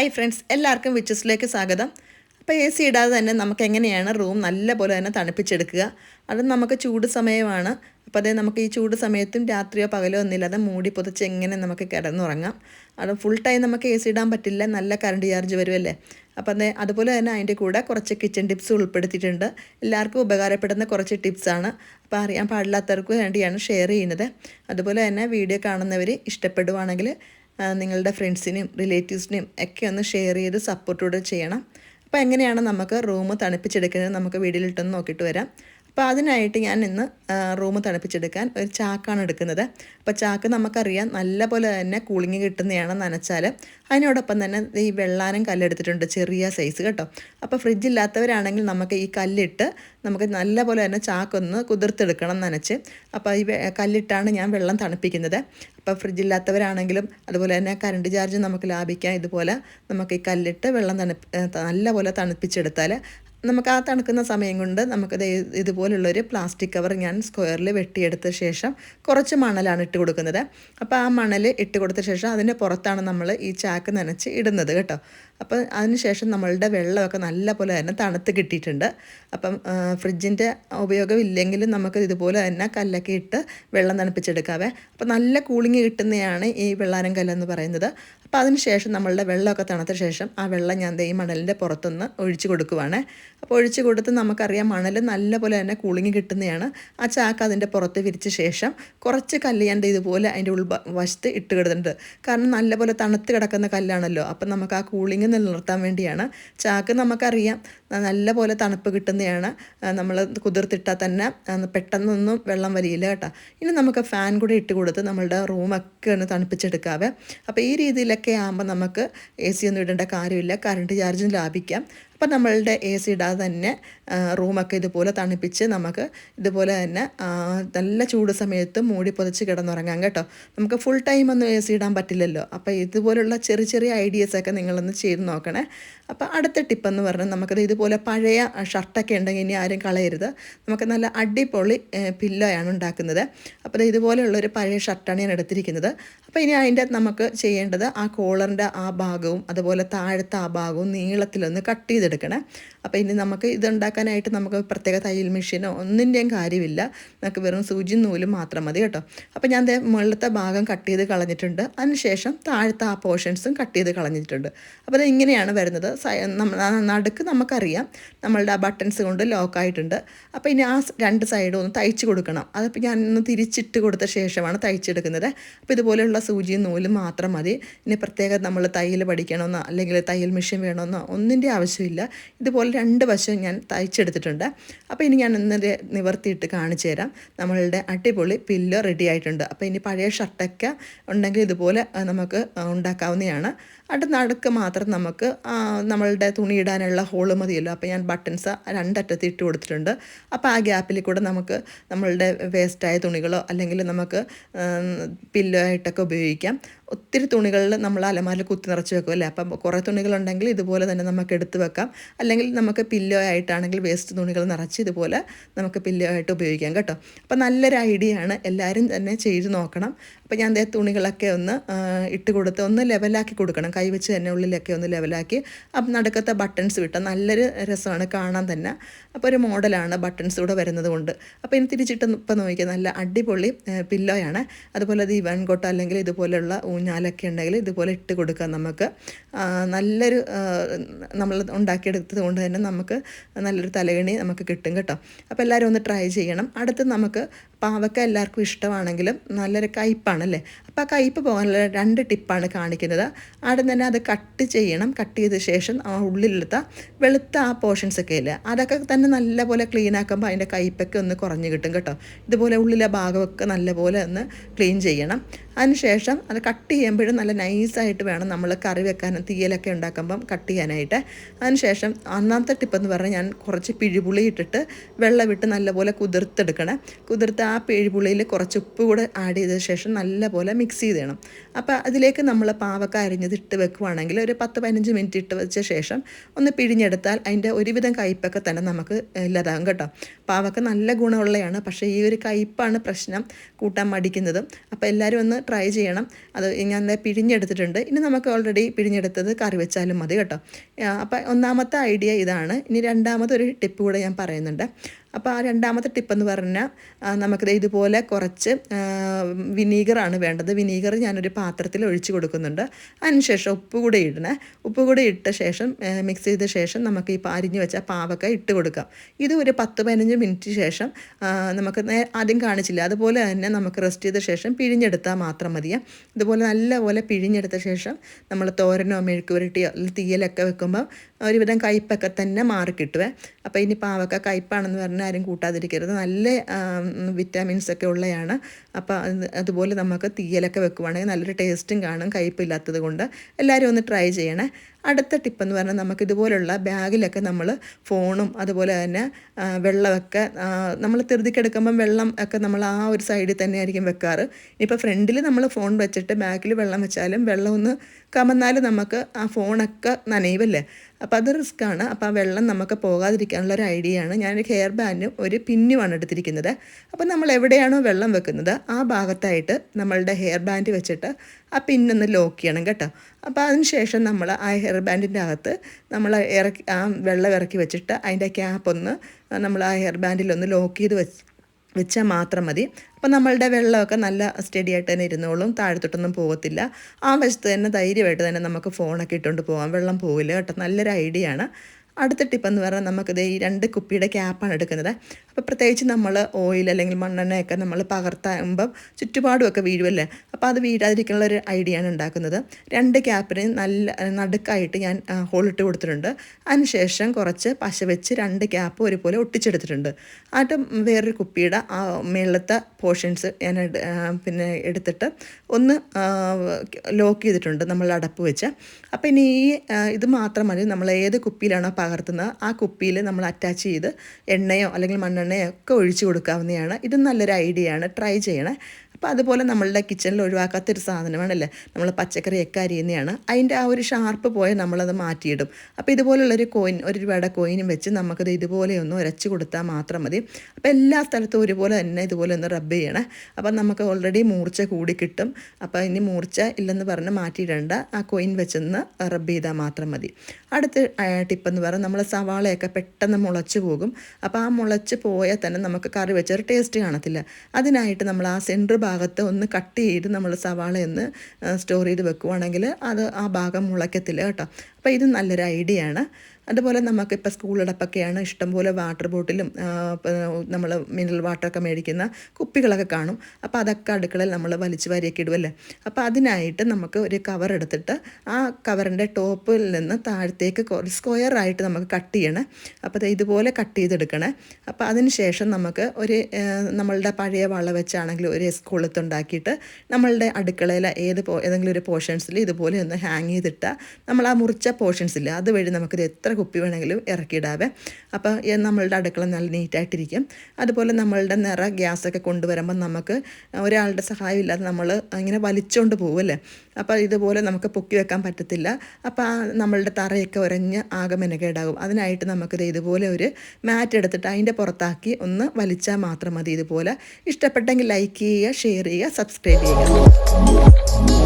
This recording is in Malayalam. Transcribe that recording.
ഹായ് ഫ്രണ്ട്സ് എല്ലാവർക്കും വിച്ചസിലേക്ക് സ്വാഗതം. അപ്പോൾ എ സി ഇടാതെ തന്നെ നമുക്ക് എങ്ങനെയാണ് റൂം നല്ല പോലെ തന്നെ തണുപ്പിച്ചെടുക്കുക? അത് നമുക്ക് ചൂട് സമയമാണ്. അപ്പോൾ അതേ നമുക്ക് ഈ ചൂട് സമയത്തും രാത്രിയോ പകലോ ഒന്നുമില്ലാതെ മൂടി പുതച്ച് എങ്ങനെ നമുക്ക് കിടന്നുറങ്ങാം. അത് ഫുൾ ടൈം നമുക്ക് എ സി ഇടാൻ പറ്റില്ല. നല്ല കറണ്ട് ചാർജ് വരുമല്ലേ? അപ്പോൾ അതേ അതുപോലെ തന്നെ അതിന്റെ കൂടെ കുറച്ച് കിച്ചൺ ടിപ്സ് ഉൾപ്പെടുത്തിയിട്ടുണ്ട്. എല്ലാവർക്കും ഉപകാരപ്പെടുന്ന കുറച്ച് ടിപ്സാണ് അപ്പോൾ അറിയാൻ പാടില്ലാത്തവർക്ക് വേണ്ടിയാണ് ഷെയർ ചെയ്യുന്നത്. അതുപോലെ തന്നെ വീഡിയോ കാണുന്നവർ ഇഷ്ടപ്പെടുവാണെങ്കിൽ നിങ്ങളുടെ ഫ്രണ്ട്സിനും റിലേറ്റീവ്സിനും ഒക്കെ ഒന്ന് ഷെയർ ചെയ്ത് സപ്പോർട്ടോടെ ചെയ്യണം. അപ്പോൾ എങ്ങനെയാണ് നമുക്ക് റൂം തണുപ്പിച്ചെടുക്കുന്നത് നമുക്ക് വീഡിയോയിലിട്ടൊന്ന് നോക്കിയിട്ട് വരാം. അപ്പോൾ അതിനായിട്ട് ഞാൻ ഇന്ന് റൂം തണുപ്പിച്ചെടുക്കാൻ ഒരു ചാക്കാണ് എടുക്കുന്നത്. അപ്പോൾ ചാക്ക് നമുക്കറിയാം നല്ല പോലെ തന്നെ കൂളിങ് കിട്ടുന്നതാണ് നനച്ചാൽ അതിനോടൊപ്പം തന്നെ ഈ വെള്ളാനം കല്ലെടുത്തിട്ടുണ്ട് ചെറിയ സൈസ് കേട്ടോ. അപ്പോൾ ഫ്രിഡ്ജില്ലാത്തവരാണെങ്കിൽ നമുക്ക് ഈ കല്ലിട്ട് നമുക്ക് നല്ല പോലെ തന്നെ ചാക്കൊന്ന് കുതിർത്തെടുക്കണം നനച്ച്. അപ്പോൾ ഈ കല്ലിട്ടാണ് ഞാൻ വെള്ളം തണുപ്പിക്കുന്നത്. അപ്പോൾ ഫ്രിഡ്ജില്ലാത്തവരാണെങ്കിലും അതുപോലെ തന്നെ കറണ്ട് ചാർജ് നമുക്ക് ലാഭിക്കാം. ഇതുപോലെ നമുക്ക് ഈ കല്ലിട്ട് വെള്ളം തണുപ്പ് നല്ല പോലെ തണുപ്പിച്ചെടുത്താൽ നമുക്ക് ആ തണുക്കുന്ന സമയം കൊണ്ട് നമുക്ക് ദേ ഇതുപോലുള്ളൊരു പ്ലാസ്റ്റിക് കവർ ഞാൻ സ്ക്വയറിൽ വെട്ടിയെടുത്ത ശേഷം കുറച്ച് മണലാണ് ഇട്ട് കൊടുക്കുന്നത്. അപ്പോൾ ആ മണൽ ഇട്ട് കൊടുത്ത ശേഷം അതിന്റെ പുറത്താണ് നമ്മൾ ഈ ചാക്ക് നനച്ച് ഇടുന്നത് കേട്ടോ. അപ്പം അതിന് ശേഷം നമ്മളുടെ വെള്ളമൊക്കെ നല്ല പോലെ തന്നെ തണുത്ത് കിട്ടിയിട്ടുണ്ട്. അപ്പം ഫ്രിഡ്ജിന്റെ ഉപയോഗം ഇല്ലെങ്കിലും നമുക്ക് ഇതുപോലെ തന്നെ കല്ലൊക്കെ ഇട്ട് വെള്ളം തണുപ്പിച്ചെടുക്കാവേ. അപ്പം നല്ല കൂളിങ് കിട്ടുന്നതാണ് ഈ വെള്ളാരം കല്ലെന്ന് പറയുന്നത്. അപ്പോൾ അതിന് ശേഷം നമ്മളുടെ വെള്ളമൊക്കെ തണുത്ത ശേഷം ആ വെള്ളം ഞാൻ ഈ മണലിന്റെ പുറത്തുനിന്ന് ഒഴിച്ചു കൊടുക്കുവാണ്. അപ്പോൾ ഒഴിച്ച് കൊടുത്ത് നമുക്കറിയാം മണൽ നല്ലപോലെ തന്നെ കൂളിങ് കിട്ടുന്നതാണ്. ആ ചാക്ക് അതിന്റെ പുറത്ത് വിരിച്ച ശേഷം കുറച്ച് കല്ല് ഞാൻ ഇതുപോലെ അതിന്റെ ഉൾ വശത്ത് ഇട്ട് കിടുന്നുണ്ട് കാരണം നല്ലപോലെ തണുത്ത് കിടക്കുന്ന കല്ലാണല്ലോ. അപ്പം നമുക്ക് ആ കൂളിങ് നിലനിർത്താൻ വേണ്ടിയാണ്. ചാക്ക് നമുക്കറിയാം നല്ല പോലെ തണുപ്പ് കിട്ടുന്നതാണ്. നമ്മൾ കുതിർത്തിട്ടാൽ തന്നെ പെട്ടെന്നൊന്നും വെള്ളം വരിയില്ല കേട്ടോ. ഇനി നമുക്ക് ഫാൻ കൂടെ ഇട്ട് കൊടുത്ത് നമ്മളുടെ റൂമൊക്കെ ഒന്ന് തണുപ്പിച്ചെടുക്കാവേ. അപ്പോൾ ഈ രീതിയിലൊക്കെ ആകുമ്പോൾ നമുക്ക് എ സി ഒന്നും ഇടേണ്ട കാര്യമില്ല. കറണ്ട് ചാർജും ലാഭിക്കാം. അപ്പം നമ്മളുടെ എ സി ഇടാതെ തന്നെ റൂമൊക്കെ ഇതുപോലെ തണുപ്പിച്ച് നമുക്ക് ഇതുപോലെ തന്നെ നല്ല ചൂട് സമയത്ത് മൂടി പൊതിച്ച് കിടന്നുറങ്ങാം കേട്ടോ. നമുക്ക് ഫുൾ ടൈം ഒന്നും എ സി ഇടാൻ പറ്റില്ലല്ലോ. അപ്പോൾ ഇതുപോലുള്ള ചെറിയ ചെറിയ ഐഡിയസൊക്കെ നിങ്ങളൊന്ന് ചെയ്ത് നോക്കണേ. അപ്പോൾ അടുത്ത ടിപ്പെന്ന് പറഞ്ഞാൽ നമുക്കത് ഇതുപോലെ പഴയ ഷർട്ടൊക്കെ ഉണ്ടെങ്കിൽ ഇനി ആരും കളയരുത്. നമുക്ക് നല്ല അടിപൊളി പില്ലോയാണ് ഉണ്ടാക്കുന്നത്. അപ്പോൾ ഇതുപോലെയുള്ള ഒരു പഴയ ഷർട്ടാണ് ഞാൻ എടുത്തിരിക്കുന്നത്. അപ്പോൾ ഇനി അതിന്റെ നമുക്ക് ചെയ്യേണ്ടത് ആ കോളറിന്റെ ആ ഭാഗവും അതുപോലെ താഴത്തെ ആ ഭാഗവും നീളത്തിലൊന്ന് കട്ട് ചെയ്തെടുക്കണേ. അപ്പോൾ ഇനി നമുക്ക് ഇത് ഉണ്ടാക്കാനായിട്ട് നമുക്ക് പ്രത്യേക തയ്യൽ മെഷീനോ ഒന്നിന്റെയും കാര്യമില്ല. നമുക്ക് വെറും സൂചി നൂലും മാത്രം മതി കേട്ടോ. അപ്പോൾ ഞാൻ മുകളിലത്തെ ഭാഗം കട്ട് ചെയ്ത് കളഞ്ഞിട്ടുണ്ട്. അതിനുശേഷം താഴത്തെ ആ പോർഷൻസും കട്ട് ചെയ്ത് കളഞ്ഞിട്ടുണ്ട്. അപ്പോൾ ഇങ്ങനെയാണ് വരുന്നത്. നടുക്ക് നമുക്കറിയാം. നമ്മളുടെ ആ ബട്ടൺസ് കൊണ്ട് ലോക്കായിട്ടുണ്ട് അപ്പോൾ ഇനി ആ രണ്ട് സൈഡും ഒന്ന് തയ്ച്ച് കൊടുക്കണം. അതപ്പോൾ ഞാൻ ഒന്ന് തിരിച്ചിട്ട് കൊടുത്ത ശേഷമാണ് തയ്ച്ചെടുക്കുന്നത്. അപ്പോൾ ഇതുപോലെയുള്ള സൂചിയും നൂലും മാത്രം മതി. ഇനി പ്രത്യേകം നമ്മൾ തയ്യൽ പഠിക്കണമെന്നോ അല്ലെങ്കിൽ തയ്യൽ മെഷീൻ വേണമെന്നോ ഒന്നിന്റെ ആവശ്യമില്ല. ഇതുപോലെ രണ്ട് വശവും ഞാൻ തയ്ച്ചെടുത്തിട്ടുണ്ട്. അപ്പോൾ ഇനി ഞാൻ ഇന്ന് ദേ നിവർത്തിയിട്ട് കാണിച്ചു തരാം. നമ്മളുടെ അടിപൊളി പില്ലോ റെഡി ആയിട്ടുണ്ട്. അപ്പോൾ ഇനി പഴയ ഷർട്ടൊക്കെ ഉണ്ടെങ്കിൽ ഇതുപോലെ നമുക്ക് ഉണ്ടാക്കാവുന്നതാണ്. അത് നടുക്ക് മാത്രം നമുക്ക് നമ്മളുടെ തുണി ഇടാനുള്ള ഹോൾ മതിയല്ലോ. അപ്പോൾ ഞാൻ ബട്ടൺസ് രണ്ടറ്റത്ത് ഇട്ട് കൊടുത്തിട്ടുണ്ട്. അപ്പോൾ ആ ഗ്യാപ്പിൽ കൂടെ നമുക്ക് നമ്മളുടെ വേസ്റ്റായ തുണികളോ അല്ലെങ്കിൽ നമുക്ക് പില്ലോ ആയിട്ടൊക്കെ ഉപയോഗിക്കാം. ഒത്തിരി തുണികളിൽ നമ്മൾ അലമാരിൽ കുത്തി നിറച്ച് വെക്കുമല്ലേ അപ്പം കുറേ തുണികളുണ്ടെങ്കിൽ ഇതുപോലെ തന്നെ നമുക്ക് എടുത്ത് വെക്കാം. അല്ലെങ്കിൽ നമുക്ക് പില്ലോ ആയിട്ടാണെങ്കിൽ വേസ്റ്റ് തുണികൾ നിറച്ച് ഇതുപോലെ നമുക്ക് പില്ലോ ആയിട്ട് ഉപയോഗിക്കാം കേട്ടോ. അപ്പം നല്ലൊരു ഐഡിയ ആണ്. എല്ലാവരും തന്നെ ചെയ്ത് നോക്കണം. അപ്പോൾ ഞാൻ ദേ തുണികളൊക്കെ ഒന്ന് ഇട്ട് കൊടുത്ത് ഒന്ന് ലെവലാക്കി കൊടുക്കണം. കൈ വെച്ച് തന്നെ ഉള്ളിലൊക്കെ ഒന്ന് ലെവലാക്കി. അപ്പം നടക്കത്തെ ബട്ടൺസ് വിട്ട. നല്ലൊരു രസമാണ് കാണാൻ തന്നെ. അപ്പോൾ ഒരു മോഡലാണ് ബട്ടൺസ് കൂടെ വരുന്നത് കൊണ്ട്. അപ്പോൾ ഇനി തിരിച്ചിട്ട് ഇപ്പം നോക്കിയാൽ നല്ല അടിപൊളി പില്ലോയാണ്. അതുപോലെ അത് ഇവൻ കൊട്ട അല്ലെങ്കിൽ ഇതുപോലെയുള്ള ഊഞ്ഞാലൊക്കെ ഉണ്ടെങ്കിൽ ഇതുപോലെ ഇട്ട് കൊടുക്കാം നമുക്ക്. നല്ലൊരു നമ്മൾ ഉണ്ടാക്കിയെടുത്തത് കൊണ്ട് തന്നെ നമുക്ക് നല്ലൊരു തലകണി നമുക്ക് കിട്ടും കേട്ടോ. അപ്പോൾ എല്ലാവരും ഒന്ന് ട്രൈ ചെയ്യണം. അടുത്ത് നമുക്ക് പാവക്ക എല്ലാവർക്കും ഇഷ്ടമാണെങ്കിലും നല്ലൊരു കയ്പ്പാണല്ലേ അപ്പോൾ ആ കയ്പ്പ് പോകാനുള്ള രണ്ട് ടിപ്പാണ് കാണിക്കുന്നത്. ആദ്യം തന്നെ അത് കട്ട് ചെയ്യണം. കട്ട് ചെയ്ത ശേഷം ആ ഉള്ളിലെടുത്ത വെളുത്ത ആ പോർഷൻസ് ഒക്കെ ഇല്ലേ? അതൊക്കെ തന്നെ നല്ലപോലെ ക്ലീൻ ആക്കുമ്പോൾ അതിന്റെ കയ്പ്പൊക്കെ ഒന്ന് കുറഞ്ഞ് കിട്ടും കേട്ടോ. ഇതുപോലെ ഉള്ളിലെ ഭാഗമൊക്കെ നല്ലപോലെ ഒന്ന് ക്ലീൻ ചെയ്യണം. അതിനുശേഷം അത് കട്ട് ചെയ്യുമ്പോഴും നല്ല നൈസായിട്ട് വേണം നമ്മൾ കറി വെക്കാനും തീയലൊക്കെ ഉണ്ടാക്കുമ്പം കട്ട് ചെയ്യാനായിട്ട്. അതിനുശേഷം ഒന്നാമത്തെ ടിപ്പ് എന്ന് പറഞ്ഞാൽ ഞാൻ കുറച്ച് പിഴിപുളി ഇട്ടിട്ട് വെള്ളം വിട്ട് നല്ലപോലെ കുതിർത്തെടുക്കണം. കുതിർത്ത് പിഴിപുളിയിൽ കുറച്ച് ഉപ്പ് കൂടെ ആഡ് ചെയ്ത ശേഷം നല്ലപോലെ മിക്സ് ചെയ്യണം അപ്പോൾ അതിലേക്ക് നമ്മൾ പാവക്ക അരിഞ്ഞത് ഇട്ട് വെക്കുവാണെങ്കിൽ ഒരു പത്ത് പതിനഞ്ച് മിനിറ്റ് ഇട്ട് വെച്ച ശേഷം ഒന്ന് പിഴിഞ്ഞെടുത്താൽ അതിന്റെ ഒരുവിധം കയ്പ്പൊക്കെ തന്നെ നമുക്ക് ഇല്ലാതാകും കേട്ടോ. പാവക്ക നല്ല ഗുണമുള്ളതാണ് പക്ഷേ ഈ ഒരു കയ്പ്പാണ് പ്രശ്നം കൂട്ടാൻ മടിക്കുന്നതും. അപ്പോൾ എല്ലാവരും ഒന്ന് ട്രൈ ചെയ്യണം. അത് ഞാൻ പിഴിഞ്ഞെടുത്തിട്ടുണ്ട്. ഇനി നമുക്ക് ഓൾറെഡി പിഴിഞ്ഞെടുത്തത് കറി വെച്ചാലും മതി കേട്ടോ. അപ്പോൾ ഒന്നാമത്തെ ഐഡിയ ഇതാണ്. ഇനി രണ്ടാമത്തെ ഒരു ടിപ്പ് കൂടെ ഞാൻ പറയുന്നുണ്ട്. അപ്പോൾ ആ രണ്ടാമത്തെ ടിപ്പെന്ന് പറഞ്ഞാൽ നമുക്കിത് ഇതുപോലെ കുറച്ച് വിനീഗറാണ് വേണ്ടത്. വിനീഗർ ഞാനൊരു പാത്രത്തിൽ ഒഴിച്ച് കൊടുക്കുന്നുണ്ട്. അതിനുശേഷം ഉപ്പ് കൂടെ ഇടണേ. ഉപ്പ് കൂടെ ഇട്ട ശേഷം മിക്സ് ചെയ്ത ശേഷം നമുക്ക് ഈ അരിഞ്ഞ് വെച്ച പാവക്ക ഇട്ട് കൊടുക്കാം. ഇത് ഒരു പത്ത് പതിനഞ്ച് മിനിറ്റ് ശേഷം നമുക്ക് ആദ്യം കാണിച്ചില്ല. അതുപോലെ തന്നെ നമുക്ക് റെസ്റ്റ് ചെയ്ത ശേഷം പിഴിഞ്ഞെടുത്താൽ മാത്രം മതിയാ. ഇതുപോലെ നല്ലപോലെ പിഴിഞ്ഞെടുത്ത ശേഷം നമ്മൾ തോരനോ മെഴുക്ക് പുരട്ടിയോ തീയലൊക്കെ വെക്കുമ്പോൾ ഒരുവിധം കയ്പ്പൊക്കെ തന്നെ മാറിക്കിട്ടുവേ അപ്പോൾ ഇനി പാവക്ക കയ്പ്പാണെന്ന് പറഞ്ഞാൽ ആരും കൂട്ടാതിരിക്കരുത്. നല്ല വിറ്റാമിൻസ് ഒക്കെ ഉള്ളതാണ് അപ്പോൾ അതുപോലെ നമുക്ക് തീയലൊക്കെ വെക്കുവാണെങ്കിൽ നല്ലൊരു ടേസ്റ്റും കാണും കയ്പ്പില്ലാത്തത് കൊണ്ട്. എല്ലാവരും ഒന്ന് ട്രൈ ചെയ്യണേ. അടുത്ത ടിപ്പ് എന്ന് പറഞ്ഞാൽ നമുക്ക് ഇതുപോലുള്ള ബാഗിലൊക്കെ നമ്മൾ ഫോണും അതുപോലെ തന്നെ വെള്ളമൊക്കെ നമ്മൾ തിരുതിക്കെടുക്കുമ്പം വെള്ളം ഒക്കെ നമ്മൾ ആ ഒരു സൈഡിൽ തന്നെ ആയിരിക്കും വെക്കാറ്. ഇപ്പോൾ ഫ്രണ്ടിൽ നമ്മൾ ഫോൺ വെച്ചിട്ട് ബാക്കിൽ വെള്ളം വെച്ചാലും വെള്ളം ഒന്ന് കമന്നാൽ നമുക്ക് ആ ഫോണൊക്കെ നനയുമല്ലേ അപ്പോൾ അത് റിസ്ക്കാണ് അപ്പോൾ ആ വെള്ളം നമുക്ക് പോകാതിരിക്കാനുള്ള ഒരു ഐഡിയ ആണ്. ഞാനൊരു ഹെയർ ബാൻഡും ഒരു പിന്നുമാണ് എടുത്തിരിക്കുന്നത്. അപ്പോൾ നമ്മൾ എവിടെയാണോ വെള്ളം വെക്കുന്നത് ആ ഭാഗത്തായിട്ട് നമ്മളുടെ ഹെയർ ബാൻഡ് വെച്ചിട്ട് ആ പിന്നൊന്ന് ലോക്ക് ചെയ്യണം കേട്ടോ. അപ്പോൾ അതിന് ശേഷം നമ്മൾ ആ ഹെയർ ബാൻഡിന്റെ അകത്ത് നമ്മൾ ഇറക്കി ആ വെള്ളം ഇറക്കി വെച്ചിട്ട് അതിന്റെ ക്യാപ്പ് ഒന്ന് നമ്മൾ ആ ഹെയർ ബാൻഡിലൊന്ന് ലോക്ക് ചെയ്ത് വെച്ച് വെച്ചാൽ മാത്രം മതി. അപ്പോൾ നമ്മളുടെ വെള്ളമൊക്കെ നല്ല സ്റ്റഡി ആയിട്ട് തന്നെ ഇരുന്നോളും താഴത്തോട്ടൊന്നും പോകത്തില്ല. ആ വശത്ത് തന്നെ ധൈര്യമായിട്ട് തന്നെ നമുക്ക് ഫോണൊക്കെ ഇട്ടുകൊണ്ട് പോകാം വെള്ളം പോവില്ല കേട്ടോ. നല്ലൊരു ഐഡിയ ആണ്. അടുത്ത ടിപ്പ് എന്ന് പറഞ്ഞാൽ നമുക്കിത് ഈ രണ്ട് കുപ്പിയുടെ ക്യാപ്പാണ് എടുക്കുന്നത്. അപ്പോൾ പ്രത്യേകിച്ച് നമ്മൾ ഓയിൽ അല്ലെങ്കിൽ മണ്ണെണ്ണയൊക്കെ നമ്മൾ പകർത്താകുമ്പം ചുറ്റുപാടുമൊക്കെ വീഴുമല്ലേ അപ്പോൾ അത് വീഴാതിരിക്കാനുള്ള ഒരു ഐഡിയ ആണ് ഉണ്ടാക്കുന്നത്. രണ്ട് ക്യാപ്പിന് നല്ല നടുക്കായിട്ട് ഞാൻ ഹോളിട്ട് കൊടുത്തിട്ടുണ്ട്. അതിനുശേഷം കുറച്ച് പശ വെച്ച് രണ്ട് ക്യാപ്പ് ഒരുപോലെ ഒട്ടിച്ചെടുത്തിട്ടുണ്ട്. എന്നിട്ട് വേറൊരു കുപ്പിയുടെ ആ മേളത്തെ പോർഷൻസ് ഞാൻ പിന്നെ എടുത്തിട്ട് ഒന്ന് ലോക്ക് ചെയ്തിട്ടുണ്ട് നമ്മൾ അടപ്പ് വെച്ച്. അപ്പോൾ ഇനി ഈ ഇത് മാത്രം മതി. നമ്മൾ ഏത് കുപ്പിയിലാണോ പകർത്തുന്നത് ആ കുപ്പിയിൽ നമ്മൾ അറ്റാച്ച് ചെയ്ത് എണ്ണയോ അല്ലെങ്കിൽ മണ്ണെണ്ണയോ ഒക്കെ ഒഴിച്ചു കൊടുക്കാവുന്നതാണ്. ഇത് നല്ലൊരു ഐഡിയ ആണ് ട്രൈ ചെയ്യണേ. അപ്പോൾ അതുപോലെ നമ്മളുടെ കിച്ചണിൽ ഒഴിവാക്കാത്തൊരു സാധനമാണല്ലേ? നമ്മൾ പച്ചക്കറിയൊക്കെ അരിയുന്നതാണ് അതിന്റെ ആ ഒരു ഷാർപ്പ് പോയാൽ നമ്മളത് മാറ്റിയിടും. അപ്പോൾ ഇതുപോലുള്ളൊരു കോയിൻ ഒരു രൂപയുടെ കോയിനും വെച്ച് നമുക്കത് ഇതുപോലെ ഒന്ന് ഉരച്ച് കൊടുത്താൽ മാത്രം മതി. അപ്പോൾ എല്ലാ സ്ഥലത്തും ഒരുപോലെ തന്നെ ഇതുപോലെ ഒന്ന് റബ്ബ് ചെയ്യണം. അപ്പോൾ നമുക്ക് ഓൾറെഡി മൂർച്ച കൂടി കിട്ടും. അപ്പോൾ ഇനി മൂർച്ച ഇല്ലെന്ന് പറഞ്ഞ് മാറ്റിയിടേണ്ട. ആ കോയിൻ വെച്ചൊന്ന് റബ്ബ് ചെയ്താൽ മാത്രം മതി. അടുത്ത ടിപ്പെന്ന് പറഞ്ഞാൽ നമ്മൾ സവാളയൊക്കെ പെട്ടെന്ന് മുളച്ച് പോകും. അപ്പോൾ ആ മുളച്ച് പോയാൽ തന്നെ നമുക്ക് കറി വെച്ചൊരു ടേസ്റ്റ് കാണത്തില്ല. അതിനായിട്ട് നമ്മൾ ആ സെന്റർ ഭാഗത്ത് ഒന്ന് കട്ട് ചെയ്ത് നമ്മൾ സവാള എന്ന് സ്റ്റോർ ചെയ്ത് വെക്കുവാണെങ്കിൽ അത് ആ ഭാഗം മുളയ്ക്കത്തില്ല കേട്ടോ. അപ്പോൾ ഇത് നല്ലൊരു ഐഡിയ ആണ് അതുപോലെ നമുക്ക് നമുക്കിപ്പോൾ സ്കൂളടപ്പൊക്കെയാണ് ഇഷ്ടംപോലെ വാട്ടർ ബോട്ടിലും നമ്മൾ മിനറൽ വാട്ടറൊക്കെ മേടിക്കുന്ന കുപ്പികളൊക്കെ കാണും. അപ്പോൾ അതൊക്കെ അടുക്കളയിൽ നമ്മൾ വലിച്ചു വാരിയൊക്കെ ഇടുമല്ലേ അപ്പോൾ അതിനായിട്ട് നമുക്ക് ഒരു കവർ എടുത്തിട്ട് ആ കവറിന്റെ ടോപ്പിൽ നിന്ന് താഴത്തേക്ക് സ്ക്വയർ ആയിട്ട് നമുക്ക് കട്ട് ചെയ്യണേ. അപ്പോൾ ഇതുപോലെ കട്ട് ചെയ്തെടുക്കണേ. അപ്പോൾ അതിന് ശേഷം നമുക്ക് ഒരു നമ്മളുടെ പഴയ വള വെച്ചാണെങ്കിൽ ഒരു സ്കൂളത്ത് ഉണ്ടാക്കിയിട്ട് നമ്മളുടെ അടുക്കളയിലെ ഏത് ഏതെങ്കിലും ഒരു പോർഷൻസിൽ ഇതുപോലെ ഒന്ന് ഹാങ് ചെയ്തിട്ടാൽ നമ്മൾ ആ മുറിച്ച പോർഷൻസ് ഇല്ല? അതുവഴി നമുക്കിത് എത്ര കുപ്പി വേണമെങ്കിലും ഇറക്കിയിടാവേ. അപ്പോൾ നമ്മളുടെ അടുക്കള നല്ല നീറ്റായിട്ടിരിക്കും. അതുപോലെ നമ്മളുടെ നിറ ഗ്യാസൊക്കെ കൊണ്ടുവരുമ്പോൾ നമുക്ക് ഒരാളുടെ സഹായം ഇല്ലാതെ നമ്മൾ ഇങ്ങനെ വലിച്ചുകൊണ്ട് പോകുമല്ലേ അപ്പോൾ ഇതുപോലെ നമുക്ക് പൊക്കി വെക്കാൻ പറ്റത്തില്ല. അപ്പോൾ നമ്മളുടെ തറയൊക്കെ ഉരഞ്ഞ് ആകെ മെനകേടാകും. അതിനായിട്ട് നമുക്കിത് ഇതുപോലെ ഒരു മാറ്റ് എടുത്തിട്ട് അതിന്റെ പുറത്താക്കി ഒന്ന് വലിച്ചാൽ മാത്രം മതി ഇതുപോലെ. ഇഷ്ടപ്പെട്ടെങ്കിൽ ലൈക്ക് ചെയ്യുക ഷെയർ ചെയ്യുക സബ്സ്ക്രൈബ് ചെയ്യുക.